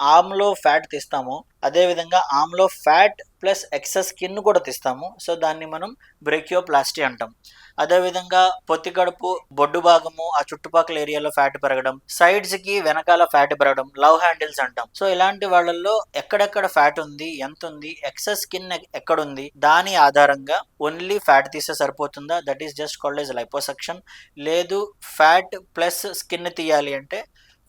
ఆమ్లో fat తీస్తామో. అదేవిధంగా ఆమ్లో ఫ్యాట్ ప్లస్ ఎక్సెస్ స్కిన్ కూడా తీస్తాము. సో దాన్ని మనం బ్రేకియోప్లాస్టీ అంటాం. అదేవిధంగా పొత్తి కడుపు బొడ్డు భాగము ఆ చుట్టుపక్కల ఏరియాలో ఫ్యాట్ పెరగడం సైడ్స్కి వెనకాల ఫ్యాట్ పెరగడం లవ్ హ్యాండిల్స్ అంటాం. సో ఇలాంటి వాళ్ళల్లో ఎక్కడెక్కడ ఫ్యాట్ ఉంది ఎంత ఉంది ఎక్సెస్ స్కిన్ ఎక్కడ ఉంది దాని ఆధారంగా ఓన్లీ ఫ్యాట్ తీస్తే సరిపోతుందా? That is just called as liposuction. లేదు ఫ్యాట్ ప్లస్ స్కిన్ తీయాలి అంటే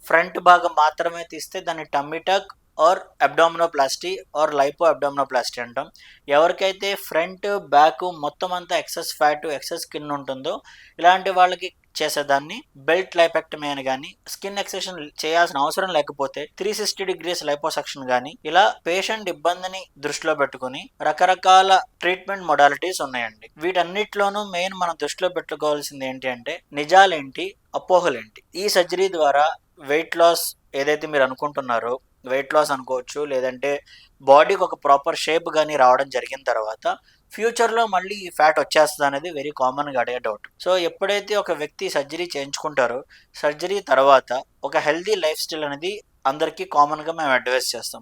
ఫ్రంట్ భాగం మాత్రమే తీస్తే దాన్ని tummy tuck or abdominoplasty or lipo abdominoplasty అంటాం. ఎవరికైతే ఫ్రంట్ బ్యాక్ మొత్తం అంతా ఎక్సెస్ ఫ్యాట్ ఎక్సెస్ స్కిన్ ఉంటుందో ఇలాంటి వాళ్ళకి చేసేదాన్ని బెల్ట్ లైపెక్టమీ అని కానీ స్కిన్ ఎక్సెషన్ చేయాల్సిన అవసరం లేకపోతే త్రీ సిక్స్టీ డిగ్రీస్ లైపోసెక్షన్ కానీ ఇలా పేషెంట్ ఇబ్బందిని దృష్టిలో పెట్టుకుని రకరకాల ట్రీట్మెంట్ మొడాలిటీస్ ఉన్నాయండి. వీటన్నిటిలోనూ మెయిన్ మనం దృష్టిలో పెట్టుకోవాల్సింది ఏంటి అంటే నిజాలేంటి అపోహలేంటి? ఈ సర్జరీ ద్వారా వెయిట్ లాస్ ఏదైతే మీరు అనుకుంటున్నారో వెయిట్ లాస్ అనుకోవచ్చు లేదంటే బాడీకి ఒక ప్రాపర్ షేప్ కానీ రావడం జరిగిన తర్వాత ఫ్యూచర్లో మళ్ళీ ఈ ఫ్యాట్ వచ్చేస్తుంది అనేది వెరీ కామన్గా అడిగే డౌట్ సో ఎప్పుడైతే ఒక వ్యక్తి సర్జరీ చేయించుకుంటారో సర్జరీ తర్వాత ఒక హెల్దీ లైఫ్ స్టైల్ అనేది అందరికీ కామన్గా మేము అడ్వైస్ చేస్తాం.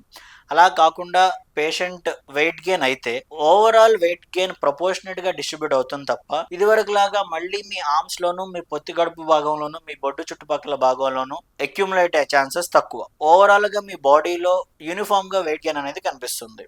అలా కాకుండా పేషెంట్ వెయిట్ గెయిన్ అయితే ఓవరాల్ వెయిట్ గెయిన్ ప్రపోర్షనేట్గా డిస్ట్రిబ్యూట్ అవుతుంది తప్ప ఇదివరకు లాగా మళ్ళీ మీ ఆర్మ్స్లోను మీ పొత్తి గడుపు భాగంలోను మీ బొడ్డు చుట్టుపక్కల భాగంలోను అక్యుములేట్ అయ్యే ఛాన్సెస్ తక్కువ. ఓవరాల్గా మీ బాడీలో యూనిఫామ్గా వెయిట్ గెయిన్ అనేది కనిపిస్తుంది.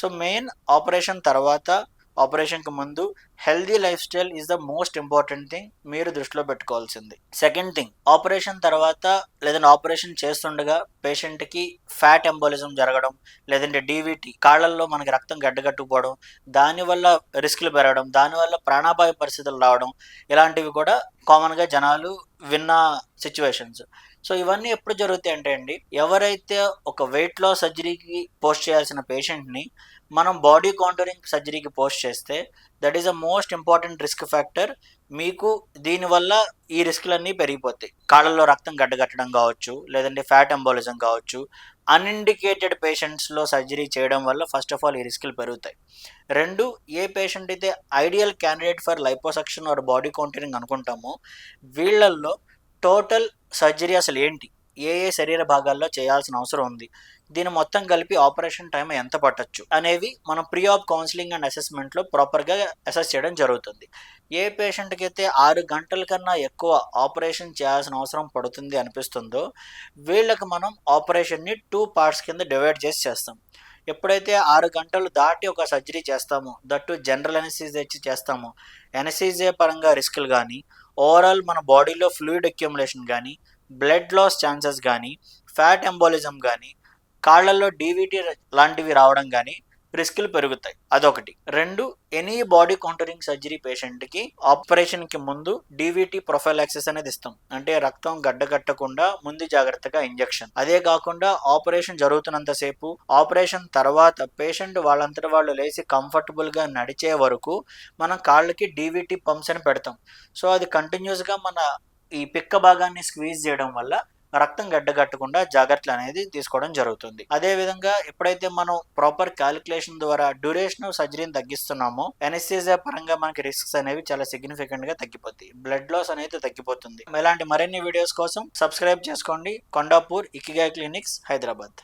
సో మెయిన్ ఆపరేషన్ తర్వాత ఆపరేషన్కి ముందు healthy lifestyle is the most important thing మీరు దృష్టిలో పెట్టుకోవాల్సింది. సెకండ్ థింగ్ ఆపరేషన్ తర్వాత లేదంటే ఆపరేషన్ చేస్తుండగా పేషెంట్కి ఫ్యాట్ ఎంబోలిజం జరగడం లేదంటే డీవీటీ కాళ్ళల్లో మనకి రక్తం గడ్డగట్టుకుపోవడం దానివల్ల రిస్క్లు పెరగడం దానివల్ల ప్రాణాపాయ పరిస్థితులు రావడం ఇలాంటివి కూడా కామన్గా జనాలు విన్న సిచ్యువేషన్స్ సో ఇవన్నీ ఎప్పుడు జరుగుతాయి అంటే అండి ఎవరైతే ఒక వెయిట్ లాస్ సర్జరీకి పోస్ట్ చేయాల్సిన పేషెంట్ని మనం బాడీ కాంటరింగ్ సర్జరీకి పోస్ట్ చేస్తే that is a most important risk factor మీకు దీనివల్ల ఈ రిస్క్లన్నీ పెరిగిపోతాయి. కాళ్ళల్లో రక్తం గడ్డగట్టడం కావచ్చు లేదంటే ఫ్యాట్ ఎంబోలిజం కావచ్చు. అన్ఇండికేటెడ్ పేషెంట్స్లో సర్జరీ చేయడం వల్ల ఫస్ట్ ఆఫ్ ఆల్ ఈ రిస్కులు పెరుగుతాయి. రెండు ఏ పేషెంట్ అయితే ideal candidate for liposuction or body contouring అనుకుంటామో వీళ్ళల్లో టోటల్ సర్జరీ అసలు ఏంటి? ఏ ఏ శరీర భాగాల్లో చేయాల్సిన అవసరం ఉంది. దీని మొత్తం కలిపి ఆపరేషన్ టైం ఎంత పట్టొచ్చు అనేవి మనం ప్రీ ఆప్ కౌన్సిలింగ్ అండ్ అసెస్మెంట్లో ప్రాపర్గా అసెస్ చేయడం జరుగుతుంది. ఏ పేషెంట్కి అయితే ఆరు గంటల కన్నా ఎక్కువ ఆపరేషన్ చేయాల్సిన అవసరం పడుతుంది అనిపిస్తుందో వీళ్ళకి మనం ఆపరేషన్ని టూ పార్ట్స్ కింద డివైడ్ చేసి చేస్తాం. ఎప్పుడైతే ఆరు గంటలు దాటి ఒక సర్జరీ చేస్తామో దట్టు జనరల్ ఎనసీజీ ఇచ్చి చేస్తామో ఎనసీజే పరంగా రిస్కులు కానీ ఓవరాల్ మన బాడీలో ఫ్లూయిడ్ అక్యుములేషన్ కానీ బ్లడ్ లాస్ ఛాన్సెస్ కానీ ఫ్యాట్ ఎంబోలిజం కానీ కాళ్ళల్లో డీవీటీ లాంటివి రావడం కానీ రిస్కులు పెరుగుతాయి. అదొకటి. రెండు ఎనీ బాడీ కౌంటరింగ్ సర్జరీ పేషెంట్కి ఆపరేషన్కి ముందు డీవీటీ ప్రొఫైలాక్సిస్ అనేది ఇస్తాం. అంటే రక్తం గడ్డగట్టకుండా ముందు జాగ్రత్తగా ఇంజెక్షన్ అదే కాకుండా ఆపరేషన్ జరుగుతున్నంతసేపు ఆపరేషన్ తర్వాత పేషెంట్ వాళ్ళంతట వాళ్ళు లేచి కంఫర్టబుల్గా నడిచే వరకు మనం కాళ్ళకి డీవీటీ పంప్స్ అని పెడతాం. సో అది కంటిన్యూస్గా మన ఈ పిక్క భాగాన్ని స్క్వీజ్ చేయడం వల్ల రక్తం గడ్డగట్టకుండా జాగ్రత్తలు అనేది తీసుకోవడం జరుగుతుంది. అదే విధంగా ఎప్పుడైతే మనం ప్రాపర్ క్యాలిక్యులేషన్ ద్వారా డ్యూరేషన్ ఆఫ్ సర్జరీని తగ్గిస్తున్నామో ఎనెస్థీజియా పరంగా మనకి రిస్క్స్ అనేవి చాలా సిగ్నిఫికెంట్గా తగ్గిపోతాయి. బ్లడ్ లాస్ అనేది తగ్గిపోతుంది. ఇలాంటి మరిన్ని వీడియోస్ కోసం సబ్స్క్రైబ్ చేసుకోండి. Kondapur Ikiga clinics Hyderabad.